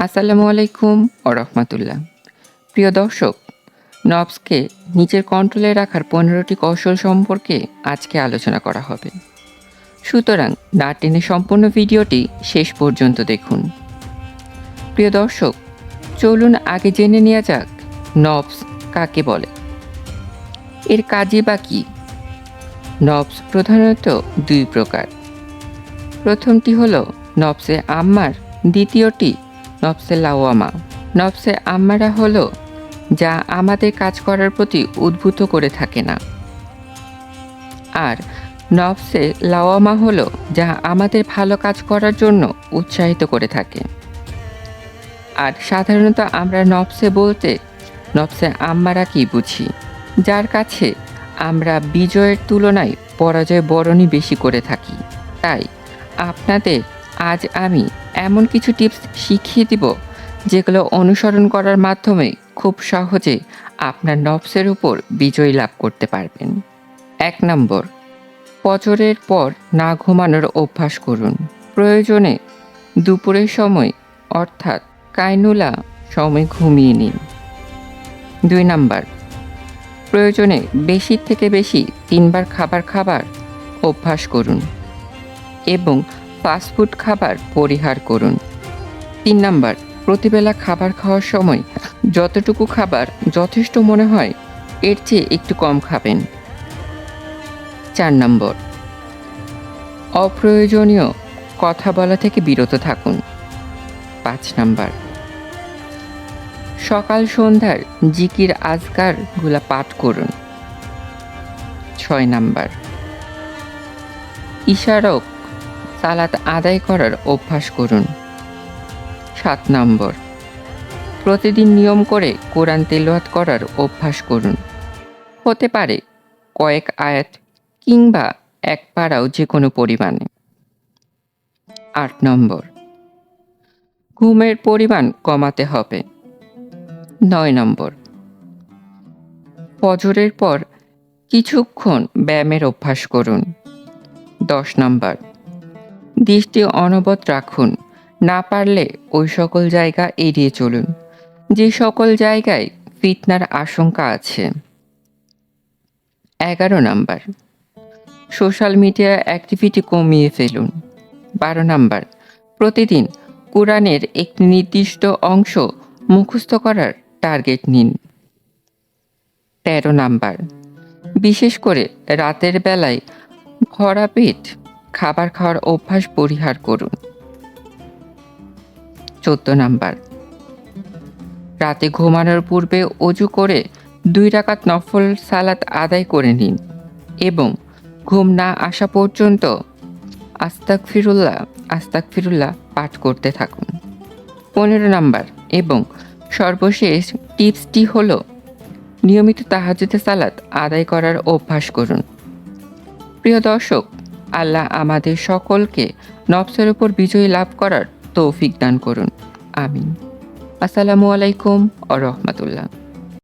আসসালামু আলাইকুম ও রহমতুল্লাহ। প্রিয় দর্শক, নবসকে নিজের কন্ট্রোলে রাখার পনেরোটি কৌশল সম্পর্কে আজকে আলোচনা করা হবে। সুতরাং না টেনে সম্পূর্ণ ভিডিওটি শেষ পর্যন্ত দেখুন। প্রিয় দর্শক, চলুন আগে জেনে নেওয়া যাক নবস কাকে বলে। এর কাজে বা কী? নবস প্রধানত দুই প্রকার। প্রথমটি হলো নবসে আম্মার, দ্বিতীয়টি নবসে লাওয়ামা। নবসে আম্মারা হলো, যা আমাদের কাজ করার প্রতি উদ্ভূত করে থাকে না। আর নবসে লাওয়ামা হলো, যা আমাদের ভালো কাজ করার জন্য উৎসাহিত করে থাকে। আর সাধারণত আমরা নবসে বলতে নবসে আম্মারা কি বুঝি? যার কাছে আমরা বিজয়ের তুলনায় পরাজয় বরণই বেশি করে থাকি। তাই আপনাদের আজ আমি এমন কিছু টিপস শিখিয়ে দিব যেগুলো অনুসরণ করার মাধ্যমে খুব সহজে আপনার নবসের উপর বিজয় লাভ করতে পারবেন। এক নম্বর পচরের পর না ঘুমানোর অভ্যাস করুন। প্রয়োজনে দুপুরের সময়, অর্থাৎ কাইনুলা সময় ঘুমিয়ে নিন। দুই নাম্বার, প্রয়োজনে বেশি থেকে বেশি তিনবার খাবার খাবার অভ্যাস করুন এবং ফাস্টফুড খাবার পরিহার করুন। তিন নাম্বার, প্রতিবেলা খাবার খাওয়ার সময় যতটুকু খাবার যথেষ্ট মনে হয়, এর চেয়ে একটু কম খাবেন। চার নম্বর, অপ্রয়োজনীয় কথা বলা থেকে বিরত থাকুন। পাঁচ নাম্বার, সকাল সন্ধ্যার জিকির আজকারগুলা পাঠ করুন। ছয় নাম্বার ইশারক সালাত আদায় করার অভ্যাস করুন। সাত নম্বর। প্রতিদিন নিয়ম করে কোরআন তেলাওয়াত করার অভ্যাস করুন। হতে পারে কয়েক আয়াত কিংবা এক পাড়াও যে কোনো পরিমাণে। আট নম্বর। ঘুমের পরিমাণ কমাতে হবে। নয় নম্বর। ফজরের পর কিছুক্ষণ ব্যায়ামের অভ্যাস করুন। দশ নম্বর। দৃষ্টি অনবত রাখুন। না পারলে ওই সকল জায়গা এড়িয়ে চলুন। যে সকল জায়গায় ফিতনার আশঙ্কা আছে। এগারো নাম্বার। সোশ্যাল মিডিয়া অ্যাক্টিভিটি কমিয়ে ফেলুন। বারো নাম্বার। প্রতিদিন কোরআনের একটি নির্দিষ্ট অংশ মুখস্থ করার টার্গেট নিন। তেরো নাম্বার। বিশেষ করে রাতের বেলায় ভরা পেট খাবার খাওয়ার অভ্যাস পরিহার করুন। চোদ্দ নাম্বার। রাতে ঘুমানোর পূর্বে অজু করে দুই রাকাত নফল সালাত আদায় করে নিন এবং ঘুম না আসা পর্যন্ত আস্তাক ফিরুল্লাহ আস্তাক ফিরুল্লাহ পাঠ করতে থাকুন। পনেরো নাম্বার এবং সর্বশেষ টিপসটি হল, নিয়মিত তাহাজুদে সালাত আদায় করার অভ্যাস করুন। প্রিয় দর্শক আল্লাহ আমাদের সকলকে নবসের উপর বিজয় লাভ করার তৌফিক দান করুন। আমিন। আসসালামু আলাইকুম ও রহমতুল্লাহ।